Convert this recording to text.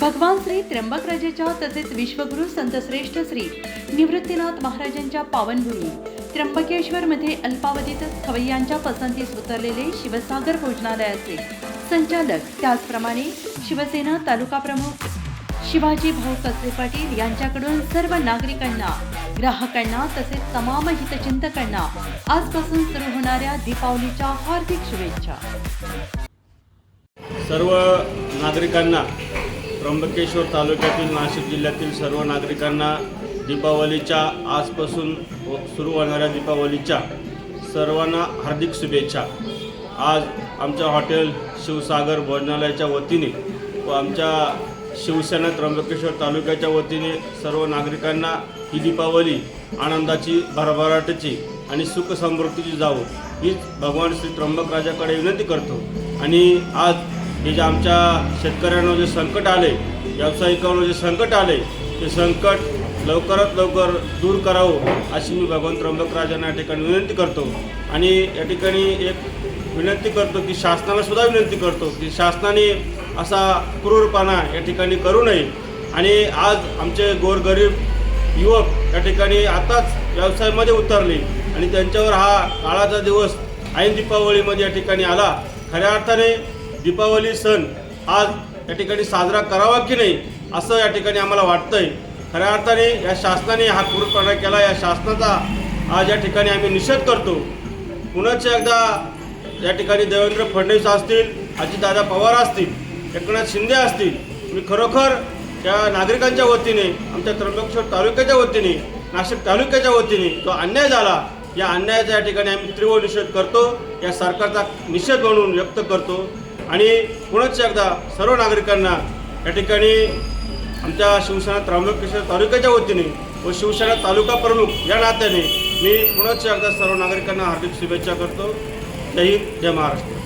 भगवान श्री त्र्यंबकराजेच्या तसेच विश्वगुरु संतश्रेष्ठ श्री निवृत्तीनाथ महाराजांच्या पावनभूमी त्र्यंबकेश्वरमध्ये अल्पावधीतच खवय्यांच्या पसंतीस उतरलेले शिवसागर भोजनालयाचे संचालक त्याचप्रमाणे शिवसेना तालुका प्रमुख शिवाजी भाऊ कसे पाटील यांच्याकडून सर्व नागरिकांना ग्राहकांना तसेच तमाम हितचिंतकांना आजपासून सुरू होणाऱ्या दीपावलीच्या हार्दिक शुभेच्छा. सर्व नागरिकांना त्र्यंबकेश्वर तालुक्यातील नाशिक जिल्ह्यातील सर्व नागरिकांना दीपावलीच्या आजपासून सुरू होणाऱ्या दीपावलीच्या सर्वांना हार्दिक शुभेच्छा. आज आमच्या हॉटेल शिवसागर भोजनालयाच्या वतीने व आमच्या शिवसेना त्र्यंबकेश्वर तालुक्याच्या वतीने सर्व नागरिकांना ही दीपावली आनंदाची भरभराटची आणि सुखसमृद्धीची जावो हीच भगवान श्री त्र्यंबक राजाकडे विनंती करतो. आणि आज हे जे आमच्या शेतकऱ्यांवर जे संकट आले व्यावसायिकांवर जे संकट आले ते संकट लवकरात लवकर दूर करावं अशी मी भगवान त्र्यंबकराजांना या ठिकाणी विनंती करतो. आणि या ठिकाणी एक विनंती करतो की शासनाला सुद्धा विनंती करतो की शासनाने असा क्रूरपणा या ठिकाणी करू नये. आणि आज आमचे गोरगरीब युवक या ठिकाणी आताच व्यवसायामध्ये उतरले आणि त्यांच्यावर हा काळाचा दिवस ऐन दीपावलीमध्ये या ठिकाणी आला. खऱ्या अर्थाने दीपावली सण आज या ठिकाणी साजरा करावा की नाही असं या ठिकाणी आम्हाला वाटतंय. खऱ्या अर्थाने या शासनाने हा क्रूरपणा केला या शासनाचा आज या ठिकाणी आम्ही निषेध करतो. पुनश्च एकदा या ठिकाणी देवेंद्र फडणवीस असतील अजितदादा पवार असतील एकनाथ शिंदे असतील मी खरोखर त्या नागरिकांच्या वतीने आमच्या त्र्यंबकेश्वर तालुक्याच्या वतीने नाशिक तालुक्याच्या वतीने जो अन्याय झाला या अन्यायाचा या ठिकाणी आम्ही तीव्र निषेध करतो या सरकारचा निषेध म्हणून व्यक्त करतो. आणि पुनश्च एकदा सर्व नागरिकांना या ठिकाणी आमच्या शिवसेना त्र्यंबकेश्वर तालुक्याच्या वतीने व शिवसेना तालुका प्रमुख या नात्याने मी पुनश्च एकदा सर्व नागरिकांना हार्दिक शुभेच्छा करतो. जय हिंद जय महाराष्ट्र.